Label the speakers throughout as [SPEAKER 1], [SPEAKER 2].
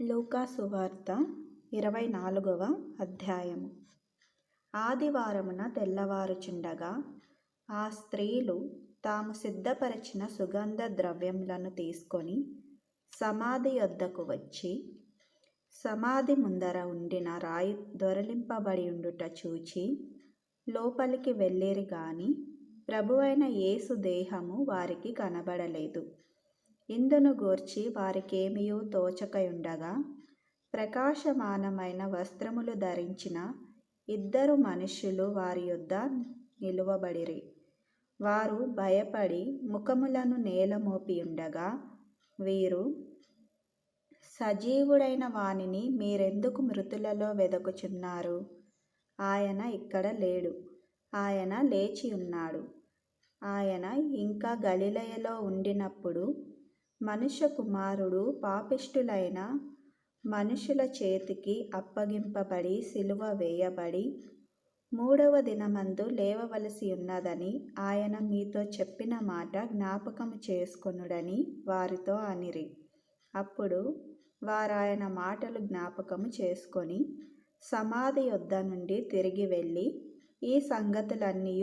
[SPEAKER 1] లూకా సువార్త ఇరవై నాలుగవ అధ్యాయము. ఆదివారమున తెల్లవారుచుండగా ఆ స్త్రీలు తాము సిద్ధపరిచిన సుగంధ ద్రవ్యములను తీసుకొని సమాధి వద్దకు వచ్చి సమాధి ముందర ఉండిన రాయి దొరలింపబడి ఉండుట చూచి లోపలికి వెళ్ళేరు గాని ప్రభువైన యేసు దేహము వారికి కనబడలేదు. ఇందును గూర్చి వారికేమియూ తోచకయుండగా ప్రకాశమానమైన వస్త్రములు ధరించిన ఇద్దరు మనుష్యులు వారి యొద్ద నిలువబడిరి. వారు భయపడి ముఖములను నేలమోపి ఉండగా వీరు సజీవుడైన వానిని మీరెందుకు మృతులలో వెదకుచున్నారు? ఆయన ఇక్కడ లేడు. ఆయన లేచి ఉన్నాడు ఆయన ఇంకా గలిలయలో ఉండినప్పుడు మనుష్య కుమారుడు పాపిష్టులైన మనుషుల చేతికి అప్పగింపబడి సిలువ వేయబడి మూడవ దినమందు లేవవలసి ఉన్నదని ఆయన మీతో చెప్పిన మాట జ్ఞాపకము చేసుకొనుడని వారితో అనిరి. అప్పుడు వారాయన మాటలు జ్ఞాపకము చేసుకొని సమాధి యొద్ద నుండి తిరిగి వెళ్ళి ఈ సంగతులన్నీ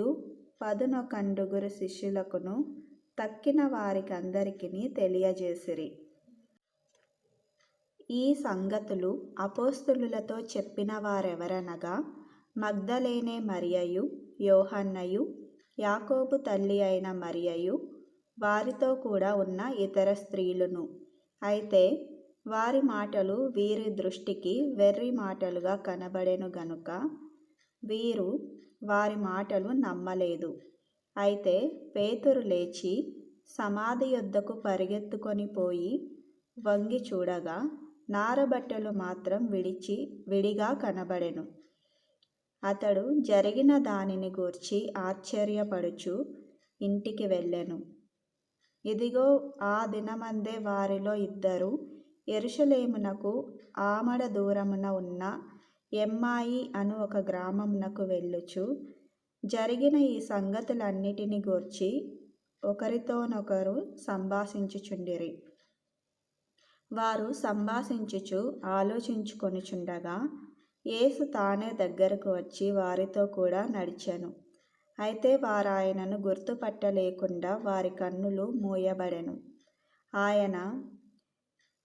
[SPEAKER 1] పదునొకండుగురు శిష్యులకును తక్కిన వారికందరికీ తెలియజేసిరి. ఈ సంగతులు అపోస్తులులతో చెప్పిన వారెవరనగా మగ్ధలేనే మరియయు యోహన్నయు యాకోబు తల్లి అయిన మరియయు వారితో కూడా ఉన్న ఇతర స్త్రీలును. అయితే వారి మాటలు వీరి దృష్టికి వెర్రి మాటలుగా కనబడెను గనుక వీరు వారి మాటలు నమ్మలేదు. అయితే పేతురు లేచి సమాధి యొద్దకు పరిగెత్తుకొని పోయి వంగి చూడగా నారబట్టలు మాత్రం విడిచి విడిగా కనబడెను. అతడు జరిగిన దానిని గూర్చి ఆశ్చర్యపడుచు ఇంటికి వెళ్ళెను. ఇదిగో ఆ దినమందే వారిలో ఇద్దరు ఎరుషలేమునకు ఆమడ దూరమున ఉన్న ఎమ్మాయి అను ఒక గ్రామమునకు వెళ్ళుచు జరిగిన ఈ సంగతులన్నిటిని గూర్చి ఒకరితోనొకరు సంభాషించుచుండిరి. వారు సంభాషించుచు ఆలోచించుకొనుచుండగా యేసు తానే దగ్గరకు వచ్చి వారితో కూడా నడిచాను. అయితే వారాయనను గుర్తుపట్టలేకుండా వారి కన్నులు మూయబడెను. ఆయన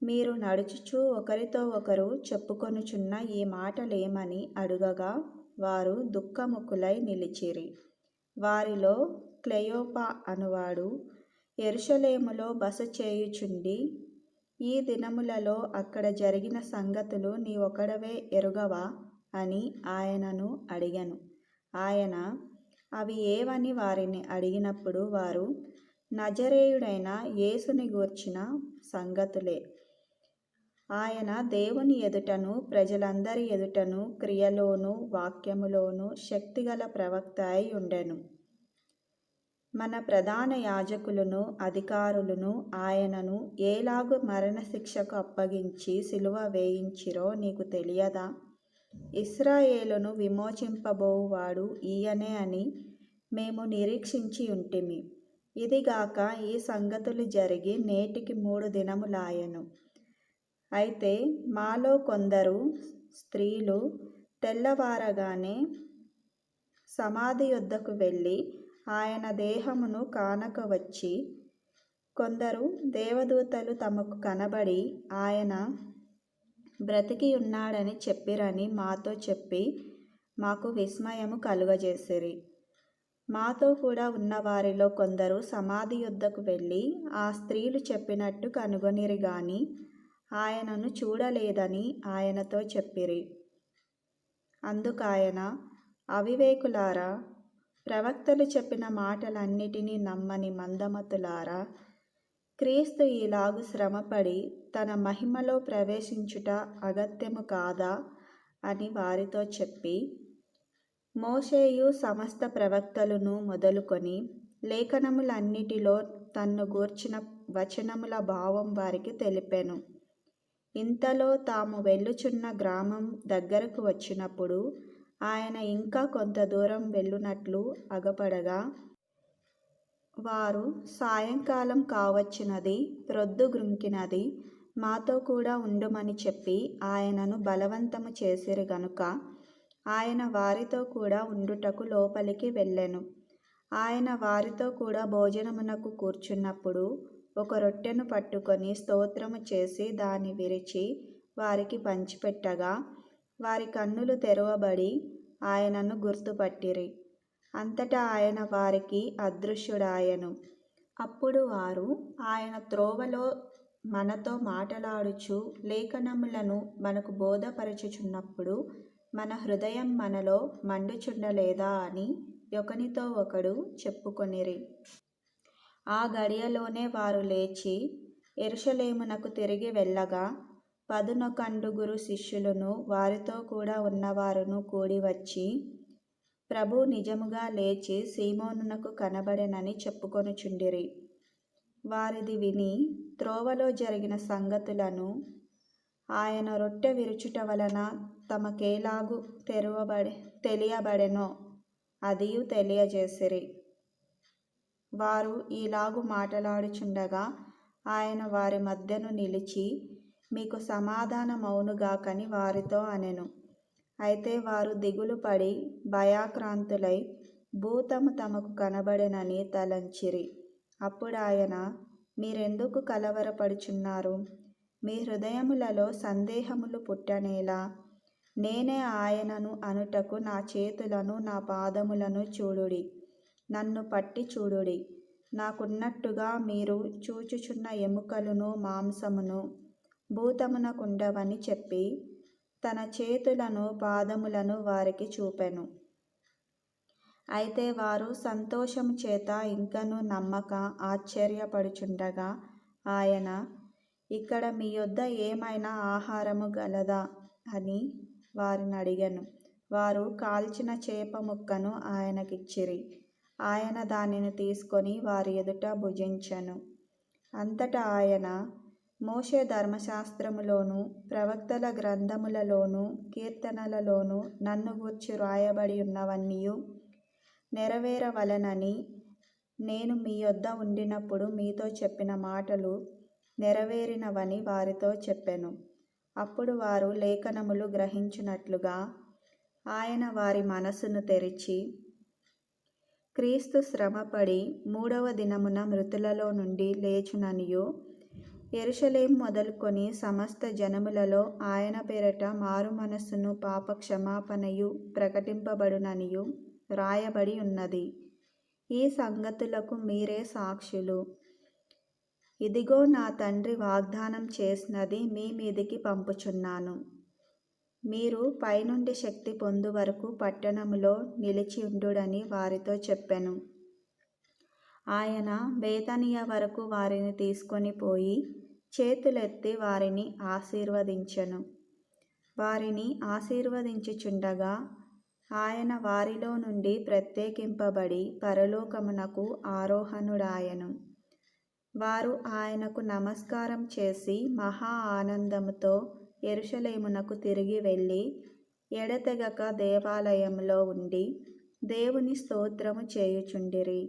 [SPEAKER 1] మీరు నడుచుచు ఒకరితో ఒకరు చెప్పుకొనుచున్న ఈ మాటలేమని అడుగగా వారు దుఃఖముఖులై నిలిచిరి. వారిలో క్లెయోపా అనువాడు ఎరుషలేములో బస చేయుచుండి ఈ దినములలో అక్కడ జరిగిన సంగతులు నీ ఒకడవే ఎరుగవా అని ఆయనను అడిగాను. ఆయన అవి ఏవని వారిని అడిగినప్పుడు వారు నజరేయుడైన యేసుని గూర్చిన సంగతులే. ఆయన దేవుని ఎదుటను ప్రజలందరి ఎదుటను క్రియలోను వాక్యములోను శక్తిగల ప్రవక్త అయి ఉండెను. మన ప్రధాన యాజకులను అధికారులను ఆయనను ఏలాగు మరణశిక్షకు అప్పగించి సిలువ వేయించిరో నీకు తెలియదా? ఇస్రాయేలును విమోచింపబోవాడు ఈయనే అని మేము నిరీక్షించి ఉంటిమి. ఇదిగాక ఈ సంగతులు జరిగి నేటికి మూడు దినములాయను అయితే మాలో కొందరు స్త్రీలు తెల్లవారగానే సమాధి యొద్దకు వెళ్ళి ఆయన దేహమును కానక వచ్చి కొందరు దేవదూతలు తమకు కనబడి ఆయన బ్రతికి ఉన్నాడని చెప్పిరని మాతో చెప్పి మాకు విస్మయము కలుగజేసిరి. మాతో కూడా ఉన్న వారిలో కొందరు సమాధి యుద్ధకు వెళ్ళి ఆ స్త్రీలు చెప్పినట్టు కనుగొనిరి గాని ఆయనను చూడలేదని ఆయనతో చెప్పిరి. అందుకాయన అవివేకులారా ప్రవక్తలు చెప్పిన మాటలన్నిటినీ నమ్మని మందమతులారా క్రీస్తు ఈలాగు శ్రమపడి తన మహిమలో ప్రవేశించుట అగత్యము కాదా అని వారితో చెప్పి మోషేయు సమస్త ప్రవక్తలను మొదలుకొని లేఖనములన్నిటిలో తన్ను గూర్చిన వచనముల భావం వారికి తెలిపెను. ఇంతలో తాము వెళ్ళుచున్న గ్రామం దగ్గరకు వచ్చినప్పుడు ఆయన ఇంకా కొంత దూరం వెళ్ళునట్లు అగపడగా వారు సాయంకాలం కావచ్చినది ప్రొద్దు గ్రుంకినది మాతో కూడా ఉండుమని చెప్పి ఆయనను బలవంతము చేసిరు గనుక ఆయన వారితో కూడా ఉండుటకు లోపలికి వెళ్ళెను. ఆయన వారితో కూడా భోజనమునకు కూర్చున్నప్పుడు ఒక రొట్టెను పట్టుకొని స్తోత్రము చేసి దాన్ని విరిచి వారికి పంచిపెట్టగా వారి కన్నులు తెరవబడి ఆయనను గుర్తుపట్టిరి. అంతటా ఆయన వారికి అదృశ్యుడాయను. అప్పుడు వారు ఆయన త్రోవలో మనతో మాటలాడుచు లేఖనములను మనకు బోధపరచుచున్నప్పుడు మన హృదయం మనలో మండుచుండలేదా అని ఒకనితో ఒకడు చెప్పుకొనిరి. ఆ గడియలోనే వారు లేచి ఎరుషలేమునకు తిరిగి వెళ్ళగా పదునొకండుగురు శిష్యులను వారితో కూడా ఉన్నవారును కూడి వచ్చి ప్రభు నిజముగా లేచి సీమోనునకు కనబడెనని చెప్పుకొనుచుండిరి. వారిది విని త్రోవలో జరిగిన సంగతులను ఆయన రొట్టె విరుచుట వలన తమకేలాగు తెరవబడి తెలియబడెనో అదియు తెలియజేసిరి. వారు ఈలాగు మాటలాడుచుండగా ఆయన వారి మధ్యను నిలిచి మీకు సమాధానమౌనుగాకని వారితో అనెను. అయితే వారు దిగులు పడి భయాక్రాంతులై భూతము తమకు కనబడెనని తలంచిరి. అప్పుడు ఆయన మీరెందుకు కలవరపడుచున్నారు? మీ హృదయములలో సందేహములు పుట్టనేలా? నేనే ఆయనను అనుటకు నా చేతులను నా పాదములను చూడుడి. నన్ను పట్టి చూడుడి. నాకున్నట్టుగా మీరు చూచుచున్న ఎముకలను మాంసమును భూతమునకుండవని చెప్పి తన చేతులను పాదములను వారికి చూపెను. అయితే వారు సంతోషము చేత ఇంకను నమ్మక ఆశ్చర్యపడుచుండగా ఆయన ఇక్కడ మీ యొద్ద ఏమైనా ఆహారము గలదా అని వారిని అడిగాను. వారు కాల్చిన చేప ముక్కను ఆయనకిచ్చిరి. ఆయన దానిని తీసుకొని వారి ఎదుట భుజించెను. అంతటా ఆయన మోషే ధర్మశాస్త్రములోను ప్రవక్తల గ్రంథములలోను కీర్తనలలోను నన్ను గూర్చి వ్రాయబడి ఉన్నవన్నీ నెరవేరవలనని నేను మీ యొద్ద ఉండినప్పుడు మీతో చెప్పిన మాటలు నెరవేరినవని వారితో చెప్పెను. అప్పుడు వారు లేఖనములు గ్రహించినట్లుగా ఆయన వారి మనసును తెరిచి క్రీస్తు శ్రమపడి మూడవ దినమున మృతులలో నుండి లేచుననియు. ఎరుషలేం మొదలుకొని సమస్త జనములలో ఆయన పేరట మారు మనస్సును పాప క్షమాపణయు ప్రకటింపబడుననియు రాయబడి ఉన్నది. ఈ సంగతులకు మీరే సాక్షులు. ఇదిగో నా తండ్రి వాగ్దానం చేసినది మీ మీదికి పంపుచున్నాను. మీరు పైనుండి శక్తి పొందు వరకు పట్టణములో నిలిచి ఉండుడని వారితో చెప్పాను. ఆయన బేతనియ వరకు వారిని తీసుకొని పోయి చేతులెత్తి వారిని ఆశీర్వదించెను. వారిని ఆశీర్వదించుచుండగా ఆయన వారిలో నుండి ప్రత్యేకింపబడి పరలోకమునకు ఆరోహణుడాయను. వారు ఆయనకు నమస్కారం చేసి మహా ఆనందముతో ఎరుషలేమునకు తిరిగి వెళ్ళి ఎడతెగక దేవాలయంలో ఉండి దేవుని స్తోత్రము చేయుచుండిరి.